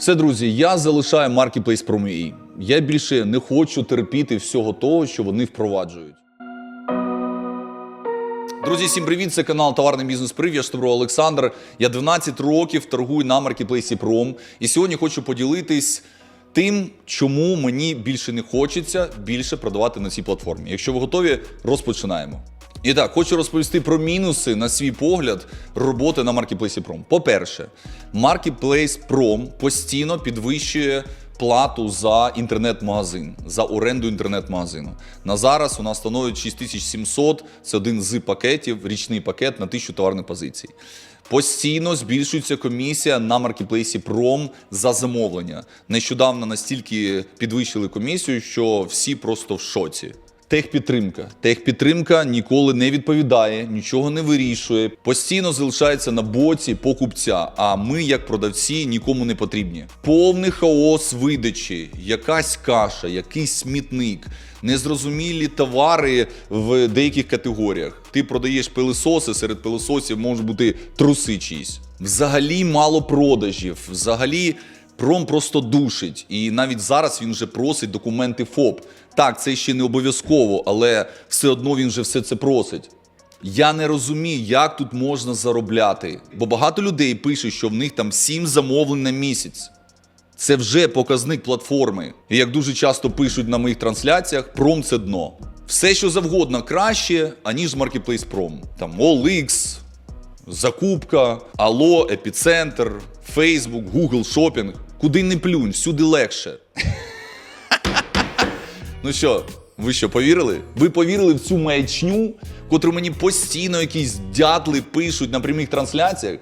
Все, друзі, я залишаю Marketplace Pro.ua. Я більше не хочу терпіти всього того, що вони впроваджують. Друзі, всім привіт! Це канал Товарний бізнес Прив. Я Штабро Олександр. Я 12 років торгую на маркетплейсі Пром. І сьогодні хочу поділитись тим, чому мені більше не хочеться більше продавати на цій платформі. Якщо ви готові, розпочинаємо. І так, хочу розповісти про мінуси на свій погляд роботи на маркетплейсі Пром. По-перше, Marketplace Prom постійно підвищує плату за інтернет-магазин, за оренду інтернет-магазину. На зараз нас становить 6700, це один з пакетів, річний пакет на 1000 товарних позицій. Постійно збільшується комісія на маркетплейсі Пром за замовлення. Нещодавно настільки підвищили комісію, що всі просто в шоці. Техпідтримка. Техпідтримка ніколи не відповідає, нічого не вирішує, постійно залишається на боці покупця. А ми, як продавці, нікому не потрібні. Повний хаос видачі, якась каша, якийсь смітник, незрозумілі товари в деяких категоріях. Ти продаєш пилисоси, серед пилисосів можуть бути труси чиїсь. Взагалі мало продажів, взагалі. Пром просто душить, і навіть зараз він вже просить документи ФОП. Так, це ще не обов'язково, але все одно він вже все це просить. Я не розумію, як тут можна заробляти, бо багато людей пишуть, що в них там 7 замовлень на місяць. Це вже показник платформи. І як дуже часто пишуть на моїх трансляціях, пром це дно. Все, що завгодно краще, аніж Marketplace Prom. Там OLX, Закупка, Алло, Епіцентр, Фейсбук, Google Шопінг. Куди не плюнь, всюди легше. ну що, ви що, повірили? Ви повірили в цю маячню, котру мені постійно якісь дятли пишуть на прямих трансляціях?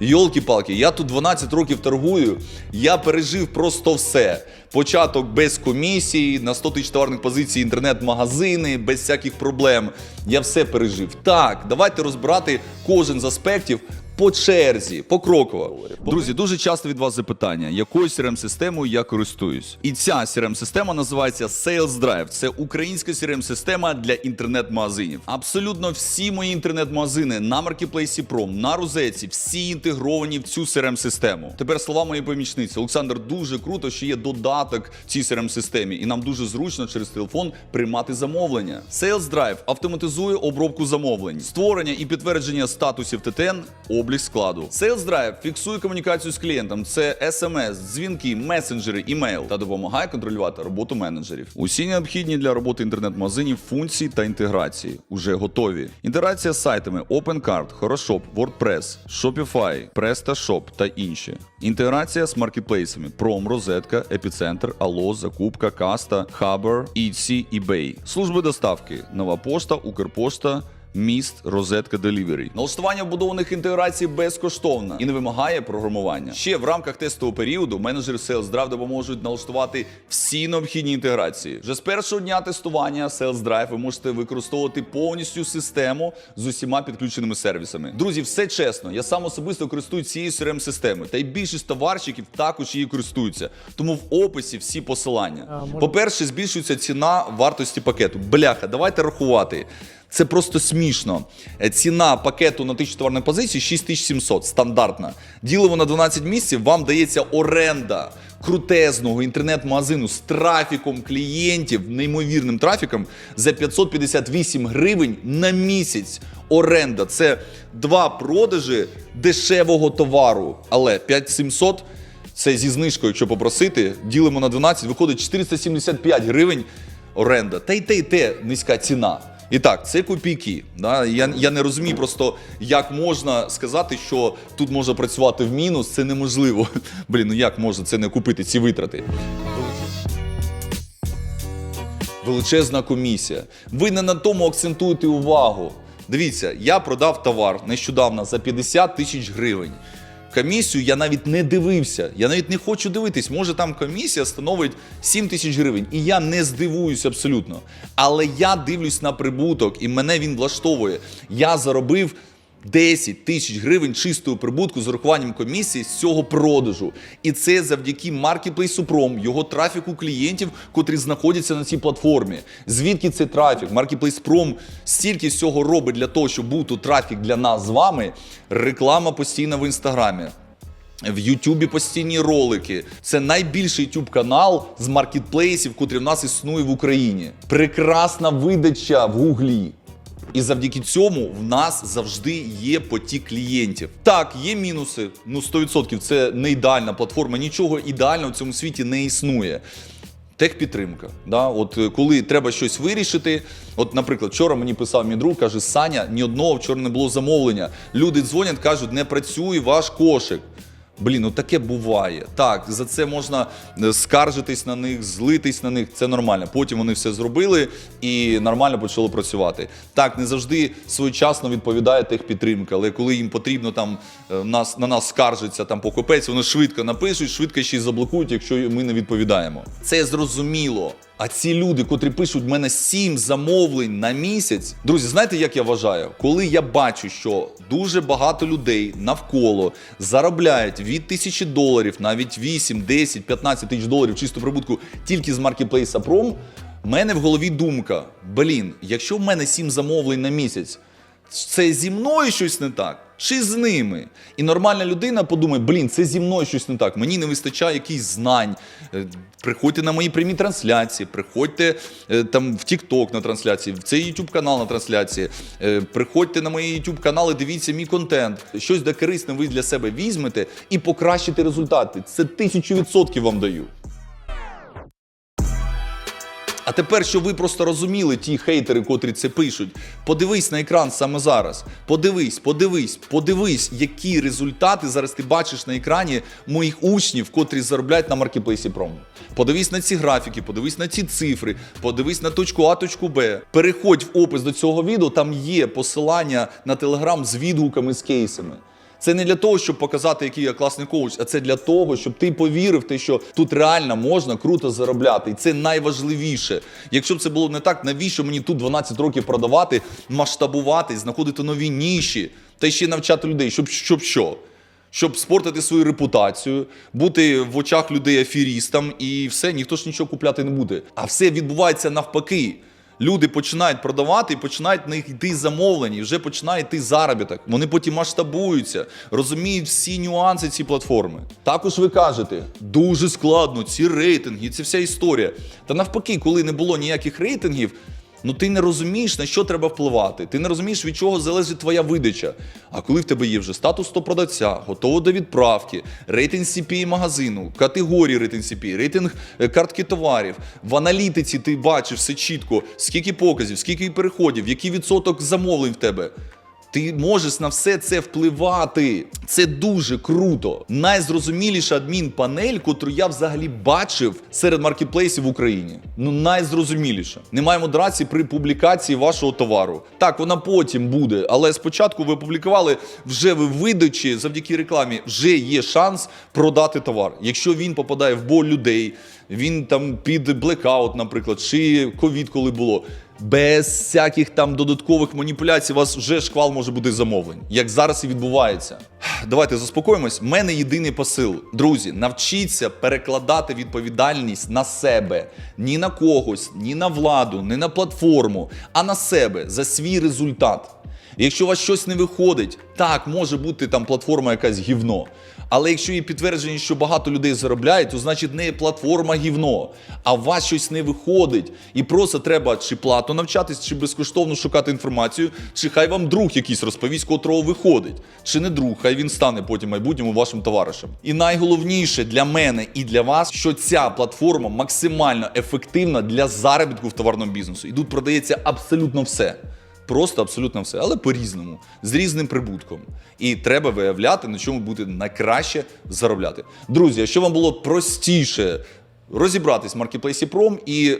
Йолки-палки, я тут 12 років торгую, я пережив просто все. Початок без комісії, на 100 тисяч товарних позицій, інтернет-магазини, без всяких проблем. Я все пережив. Так, давайте розбирати кожен з аспектів по черзі, покроково. Друзі, дуже часто від вас запитання, якою crm системою я користуюсь. І ця crm система називається Sales Drive. Це українська crm система для інтернет-магазинів. Абсолютно всі мої інтернет-магазини на Marketplace Prom, на Розетці, всі інтегровані в цю crm систему Тепер слова моєї помічниці. Олександр, дуже круто, що є додаток цій crm системі і нам дуже зручно через телефон приймати замовлення. Sales Drive автоматизує обробку замовлень, створення і підтвердження статусів ТТН, облік складу. Sales Drive фіксує комунікацію з клієнтом. Це смс, дзвінки, месенджери, імейл та допомагає контролювати роботу менеджерів. Усі необхідні для роботи інтернет-магазинів функції та інтеграції вже готові. Інтеграція з сайтами OpenCart, Хорошоп, WordPress, Shopify, PrestaShop та інші. Інтеграція з маркетплейсами Prom, Розетка, Епіцентр, Allo, Закупка, Каста, Хабер, Etsy, eBay. Служби доставки, Нова пошта, Укрпошта. Міст, розетка Delivery. Налаштування вбудованих інтеграцій безкоштовно і не вимагає програмування. Ще в рамках тестового періоду менеджери Sales Drive допоможуть налаштувати всі необхідні інтеграції. Вже з першого дня тестування Sales Drive ви можете використовувати повністю систему з усіма підключеними сервісами. Друзі, все чесно. Я сам особисто користуюсь цією crm системою та й більшість товарщиків також її користуються. Тому в описі всі посилання. По-перше, збільшується ціна вартості пакету. Бляха, давайте рахувати. Це просто смішно. Е, Ціна пакету на 1000 товарних позицій 6700, стандартна. Ділимо на 12 місяців, вам дається оренда крутезного інтернет-магазину з трафіком клієнтів, неймовірним трафіком за 558 гривень на місяць. Оренда це два продажі дешевого товару. Але 5700 це зі знижкою, якщо попросити, ділимо на 12, виходить 475 гривень оренда. Та й те, й те низька ціна. І так, це копійки. Да? Я, я не розумію просто, як можна сказати, що тут можна працювати в мінус, це неможливо. Блін, ну як можна це не купити, ці витрати? Величезна комісія. Ви не на тому акцентуєте увагу. Дивіться, я продав товар нещодавно за 50 тисяч гривень. Комісію я навіть не дивився. Я навіть не хочу дивитись. Може там комісія становить 7 тисяч гривень. І я не здивуюсь абсолютно. Але я дивлюсь на прибуток, і мене він влаштовує. Я заробив 10 тисяч гривень чистого прибутку з урахуванням комісії з цього продажу. І це завдяки маркетплейсу Пром, його трафіку клієнтів, котрі знаходяться на цій платформі. Звідки цей трафік? Маркетплейс Пром стільки всього робить для того, щоб був тут трафік для нас з вами. Реклама постійна в інстаграмі. В Ютубі постійні ролики. Це найбільший YouTube канал з маркетплейсів, котрий в нас існує в Україні. Прекрасна видача в Гуглі. І завдяки цьому в нас завжди є потік клієнтів. Так, є мінуси. Ну 100% це не ідеальна платформа. Нічого ідеального в цьому світі не існує. Техпідтримка. Да? От е, коли треба щось вирішити. От, наприклад, вчора мені писав мій друг, каже: Саня, ні одного вчора не було замовлення. Люди дзвонять, кажуть, не працює ваш кошик. Блін, ну таке буває. Так, за це можна е, скаржитись на них, злитись на них. Це нормально. Потім вони все зробили і нормально почали працювати. Так, не завжди своєчасно відповідає техпідтримка, але коли їм потрібно там е, нас на нас скаржиться там покупець, вони швидко напишуть, швидко ще й заблокують, якщо ми не відповідаємо. Це зрозуміло. А ці люди, котрі пишуть в мене сім замовлень на місяць, друзі, знаєте, як я вважаю? Коли я бачу, що дуже багато людей навколо заробляють від тисячі доларів, навіть 8, 10, 15 тисяч доларів чисто прибутку тільки з маркетплейса Пром, в мене в голові думка: блін, якщо в мене сім замовлень на місяць, це зі мною щось не так. Чи з ними? І нормальна людина подумає, блін, це зі мною щось не так. Мені не вистачає якихось знань. Е, Приходьте на мої прямі трансляції, приходьте е, там в TikTok на трансляції, в цей YouTube канал на трансляції. е, Приходьте на мої YouTube канали, дивіться мій контент. Щось де корисне ви для себе візьмете і покращите результати. Це тисячу відсотків вам даю. А тепер, щоб ви просто розуміли, ті хейтери, котрі це пишуть, подивись на екран саме зараз. Подивись, подивись, подивись, які результати зараз ти бачиш на екрані моїх учнів, котрі заробляють на маркетплейсі промо. Подивись на ці графіки, подивись на ці цифри, подивись на точку А, точку Б. Переходь в опис до цього відео, там є посилання на телеграм з відгуками з кейсами. Це не для того, щоб показати, який я класний коуч, а це для того, щоб ти повірив, те, що тут реально можна круто заробляти. І це найважливіше. Якщо б це було не так, навіщо мені тут 12 років продавати, масштабувати, знаходити нові ніші та ще навчати людей, щоб, щоб що? Щоб спортити свою репутацію, бути в очах людей аферістом і все, ніхто ж нічого купляти не буде. А все відбувається навпаки. Люди починають продавати і починають на них йти замовлення, і вже починає йти заробіток. Вони потім масштабуються, розуміють всі нюанси цієї платформи. Також ви кажете, дуже складно, ці рейтинги, це вся історія. Та навпаки, коли не було ніяких рейтингів. Ну ти не розумієш, на що треба впливати. Ти не розумієш, від чого залежить твоя видача. А коли в тебе є вже статус 100 продавця, готово до відправки, рейтинг CPA магазину, категорії рейтинг CPA, рейтинг е, картки товарів. В аналітиці ти бачиш все чітко, скільки показів, скільки переходів, який відсоток замовлень в тебе. Ти можеш на все це впливати. Це дуже круто. Найзрозуміліша адмінпанель, котру я взагалі бачив серед маркетплейсів в Україні. Ну найзрозуміліша. Немає модерації при публікації вашого товару. Так, вона потім буде, але спочатку ви публікували вже ви видачі завдяки рекламі. Вже є шанс продати товар. Якщо він попадає в боль людей, він там під блекаут, наприклад, чи ковід, коли було. Без всяких там додаткових маніпуляцій у вас вже шквал може бути замовлень, як зараз і відбувається. Давайте заспокоїмось. Мене єдиний посил. Друзі, навчіться перекладати відповідальність на себе, ні на когось, ні на владу, ні на платформу, а на себе за свій результат. Якщо у вас щось не виходить, так може бути там платформа якась гівно. Але якщо є підтвердження, що багато людей заробляють, то значить не платформа гівно, а у вас щось не виходить. І просто треба чи платно навчатись, чи безкоштовно шукати інформацію, чи хай вам друг якийсь розповість, котрого виходить. Чи не друг, хай він стане потім майбутньому вашим товаришем. І найголовніше для мене і для вас, що ця платформа максимально ефективна для заробітку в товарному бізнесу. І тут продається абсолютно все. Просто абсолютно все, але по-різному, з різним прибутком. І треба виявляти, на чому буде найкраще заробляти. Друзі, якщо вам було простіше розібратись в маркетплейсі Пром і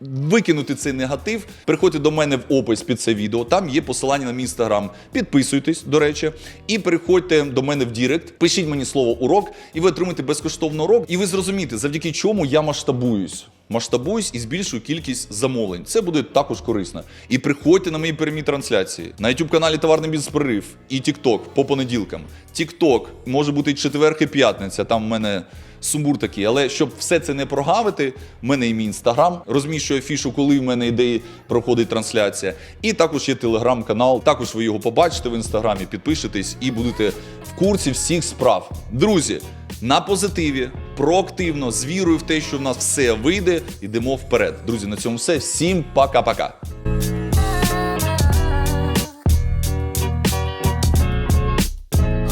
викинути цей негатив, приходьте до мене в опис під це відео. Там є посилання на мій інстаграм. Підписуйтесь, до речі, і переходьте до мене в Дірект, пишіть мені слово урок, і ви отримаєте безкоштовний урок, і ви зрозумієте, завдяки чому я масштабуюсь. Масштабуюсь і збільшую кількість замовлень. Це буде також корисно. І приходьте на мої прямі трансляції на youtube каналі Товарний бізнес прорив і TikTok по понеділкам. TikTok може бути і четверг і п'ятниця. Там в мене Сумбур такий, але щоб все це не прогавити, в мене і мій інстаграм розміщує фішу, коли в мене ідеї проходить трансляція. І також є телеграм-канал. Також ви його побачите в інстаграмі, підпишетесь і будете в курсі всіх справ. Друзі, на позитиві, проактивно, з вірою в те, що в нас все вийде, йдемо вперед. Друзі, на цьому все. Всім пока-пока.